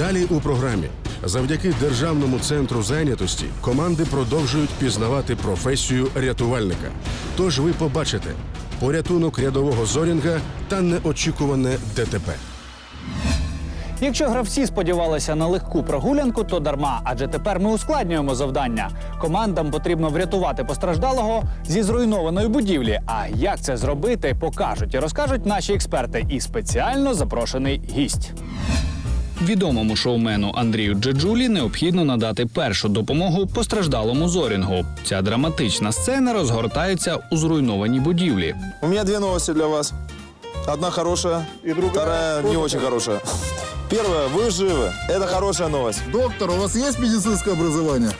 Далі у програмі завдяки державному центру зайнятості команди продовжують пізнавати професію рятувальника. Тож ви побачите порятунок рядового зорінга та неочікуване ДТП. Якщо гравці сподівалися на легку прогулянку, то дарма, адже тепер ми ускладнюємо завдання. Командам потрібно врятувати постраждалого зі зруйнованої будівлі. А як це зробити, покажуть і розкажуть наші експерти і спеціально запрошений гість. Відомому шоумену Андрію Джеджулі необхідно надати першу допомогу постраждалому зорінгу. Ця драматична сцена розгортається у зруйнованій будівлі. У меня две новости для вас. Одна хорошая, И другая вторая не очень хорошая. Первая, вы живы. Это хорошая новость. Доктор, у вас есть медицинское образование?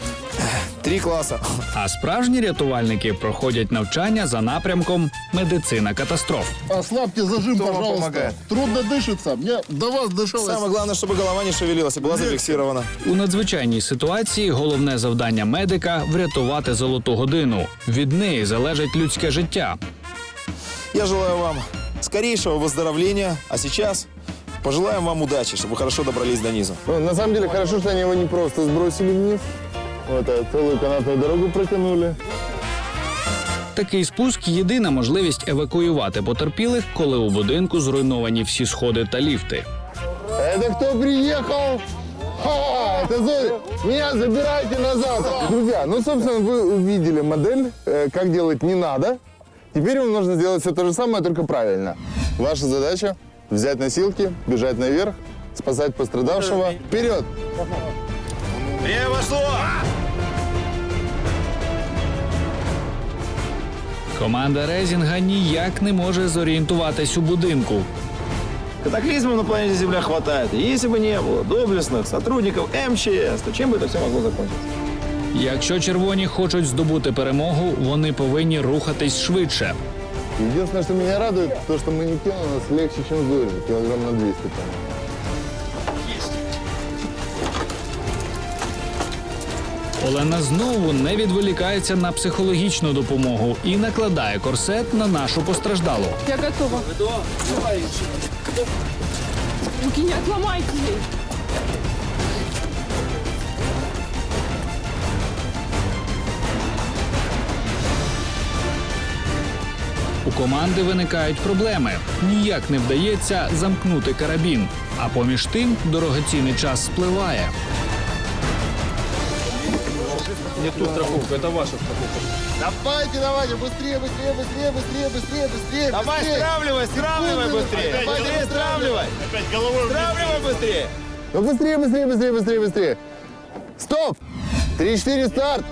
Три класса. А справжні рятувальники проходять навчання за напрямком медицина катастроф. Ослабьте зажим, Кто вам пожалуйста. помогает? Трудно дышится. Мне до вас дышалось. Самое главное, чтобы голова не шевелилась и была зафиксирована. У надзвичайній ситуації головне завдання медика врятувати золоту годину. Від неї залежить людське життя. Я желаю вам скорейшего выздоровления, а сейчас пожелаем вам удачи, чтобы вы хорошо добрались до низа. Ну, на самом деле, хорошо, что они его не просто сбросили вниз. Вот, а целую канатную дорогу протянули. Такий спуск єдина можливість евакуювати потерпілих, коли у будинку зруйновані всі сходи та ліфти. Это кто приехал? Ха, это Зоя. Меня забирайте назад. Друзья, ну, собственно, вы увидели модель, э, как делать не надо. Теперь вам нужно сделать все то же самое, только правильно. Ваша задача – взять носилки, бежать наверх, спасать пострадавшего. Вперед! Команда Резінга ніяк не може зорієнтуватись у будинку. Катаклизмов на планете Земля хватает. И если бы не было доблестных сотрудников МЧС, то чем бы это все могло закончиться? Якщо червоні хочуть здобути перемогу, вони повинні рухатись швидше. Единственное, что меня радует, то, что манекен у нас легче, чем Зори. Килограмм на 200 там. Олена знову не відволікається на психологічну допомогу і накладає корсет на нашу постраждалу. Я готова. Руки не отломайте ей. У команди виникають проблеми. Ніяк не вдається замкнути карабін. А поміж тим дорогоцінний час спливає. Давайте, давайте, быстрее, быстрее, быстрее, быстрее, быстрее, быстрее. Давай, быстрее. стравливай, стравливай Секунды, быстрее. давайте, Быстрее стравливай. Опять головой. Стравливай быстрее. Ну быстрее, быстрее, быстрее, быстрее, быстрее. Стоп! Три-четыре, старт!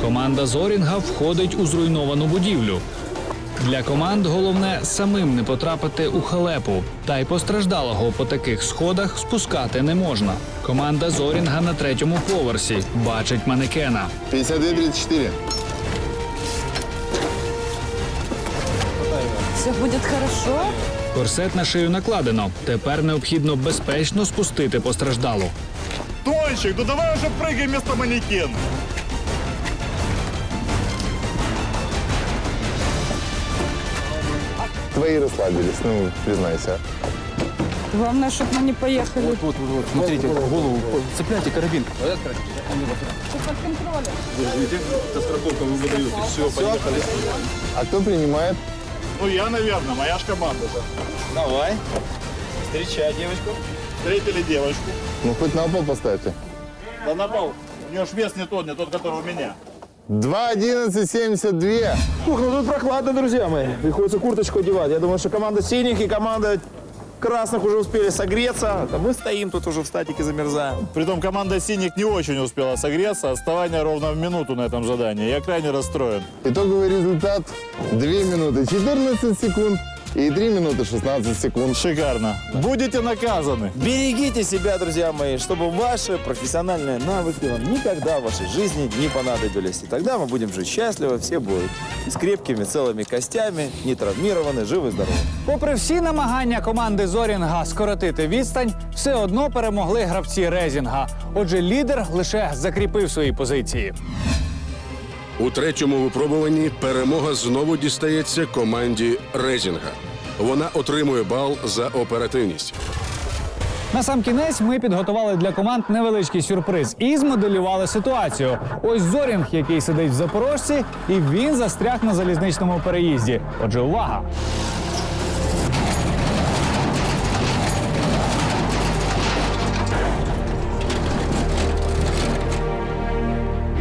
Команда Зорінга входить у зруйновану будівлю. Для команд головне самим не потрапити у халепу, та й постраждалого по таких сходах спускати не можна. Команда Зорінга на третьому поверсі бачить манекена. 52-34. Все будет хорошо. Корсет на шию накладено. Тепер необхідно безпечно спустити постраждалу. Тончик, ну давай уже прыгай вместо манекена. Твои расслабились, ну, признайся. Главное, чтобы мы не поехали. Смотрите, голову цепляйте карабін. Под контролем. А кто принимает? Ну я, наверное, моя ж команда. Давай. Встречай девочку. Встретили девочку. Ну, хоть на пол поставьте. Да на пол. У нее ж вес не тот, не тот, который у меня. 2.11.72. Ух, ну тут прохладно, друзья мои. Приходится курточку одевать. Я думаю, что команда синих и команда красных уже успели согреться. А мы стоим тут уже в статике замерзаем. Притом команда синих не очень успела согреться. Отставание ровно в минуту на этом задании. Я крайне расстроен. Итоговый результат 2 минуты 14 секунд и 3 минуты 16 секунд. Шикарно. Будете наказаны. Берегите себя, друзья мои, чтобы ваши профессиональные навыки вам никогда в вашей жизни не понадобились. И тогда мы будем жить счастливо, все будут с крепкими целыми костями, не травмированы, живы, здоровы. Попри всі намагання команди Зорінга скоротити відстань, все одно перемогли гравці Резінга. Отже, лідер лише закріпив свої позиції. У третьому випробуванні перемога знову дістається команді Резінга. Вона отримує бал за оперативність. На сам кінець ми підготували для команд невеличкий сюрприз і змоделювали ситуацію. Ось Зорінг, який сидить в Запорожці, і він застряг на залізничному переїзді. Отже, увага!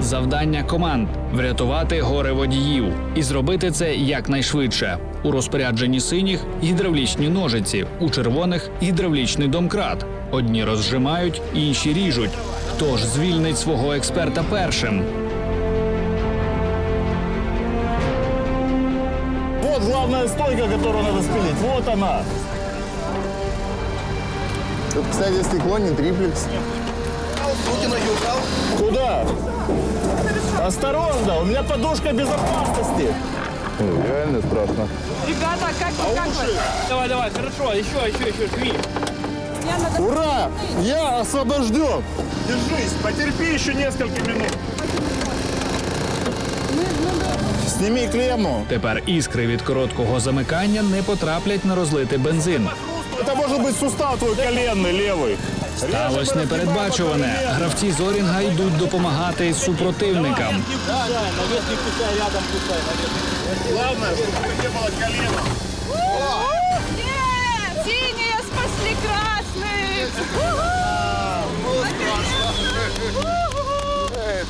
Завдання команд врятувати горе водіїв і зробити це якнайшвидше. У розпорядженні синіх гідравлічні ножиці, у червоних гідравлічний домкрат. Одні розжимають, інші ріжуть. Хто ж звільнить свого експерта першим? Вот главная стойка, которую надо спилить. Вот она. Тут, кстати, стекло не триплекс. Куда? Осторожно, у меня подушка безопасности. Ой, Реально страшно. Ребята, как вы, как вы? Давай, давай, хорошо, еще, еще, еще, жми. Я надо... Ура! Я освобожден. Держись, потерпи еще несколько минут. Сними клемму. Тепер іскри від короткого замикання не потраплять на розлитий бензин. Это может быть сустав твой коленный левый. Сталось непередбачуване. Гравці Зорінга йдуть допомагати супротивникам. Главное, чтобы не было колена. Нет! Синие спасли красных!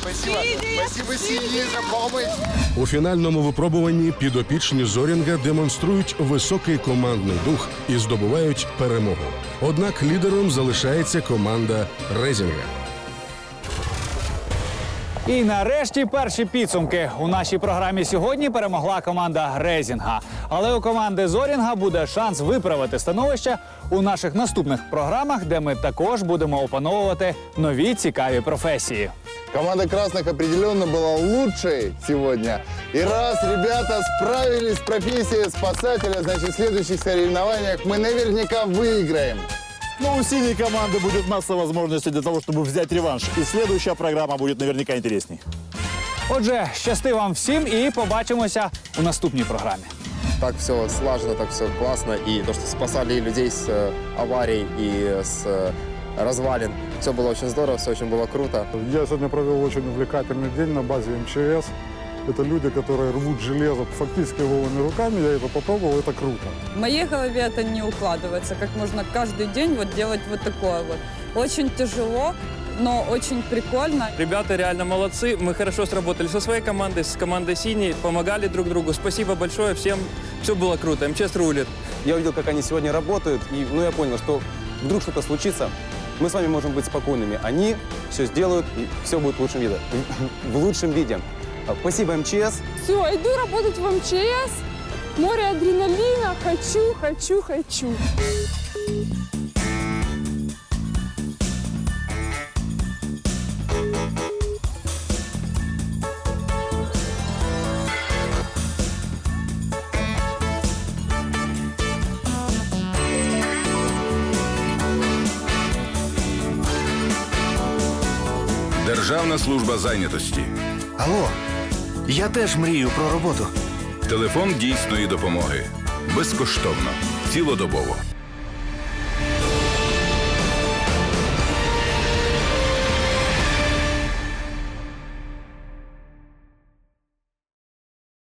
Спасибо. Спасибо, синие, за помощь. У фінальному випробуванні підопічні Зорінга демонструють високий командний дух і здобувають перемогу. Однак лідером залишається команда Резінга. І нарешті перші підсумки. У нашій програмі сьогодні перемогла команда Резінга. Але у команди Зорінга буде шанс виправити становище у наших наступних програмах, де ми також будемо опановувати нові цікаві професії. Команда красных определенно была лучшей сегодня. И раз ребята справились с профессией спасателя, значит, в следующих соревнованиях мы наверняка выиграем. Ну, у синей команды будет масса возможностей для того, чтобы взять реванш. И следующая программа будет наверняка интересней. Отже, щасти вам всім і побачимося у наступній програмі. так все слажено, так все классно. И то, что спасали людей с э, аварий и с э, развалин. Все было очень здорово, все очень было круто. Я сегодня провел очень увлекательный день на базе МЧС. Это люди, которые рвут железо фактически голыми руками. Я это попробовал, это круто. В моей голове это не укладывается, как можно каждый день вот делать вот такое вот. Очень тяжело, но очень прикольно. Ребята реально молодцы. Мы хорошо сработали со своей командой, с командой «Синий», помогали друг другу. Спасибо большое всем. Все было круто. МЧС рулит. Я увидел, как они сегодня работают, и ну, я понял, что вдруг что-то случится, мы с вами можем быть спокойными. Они все сделают, и все будет в лучшем виде. В лучшем виде. Спасибо, МЧС. Все, иду работать в МЧС. Море адреналина. Хочу, хочу, хочу. Державна служба зайнятості. Алло, я теж мрію про роботу. Телефон дійсної допомоги. Безкоштовно. Цілодобово.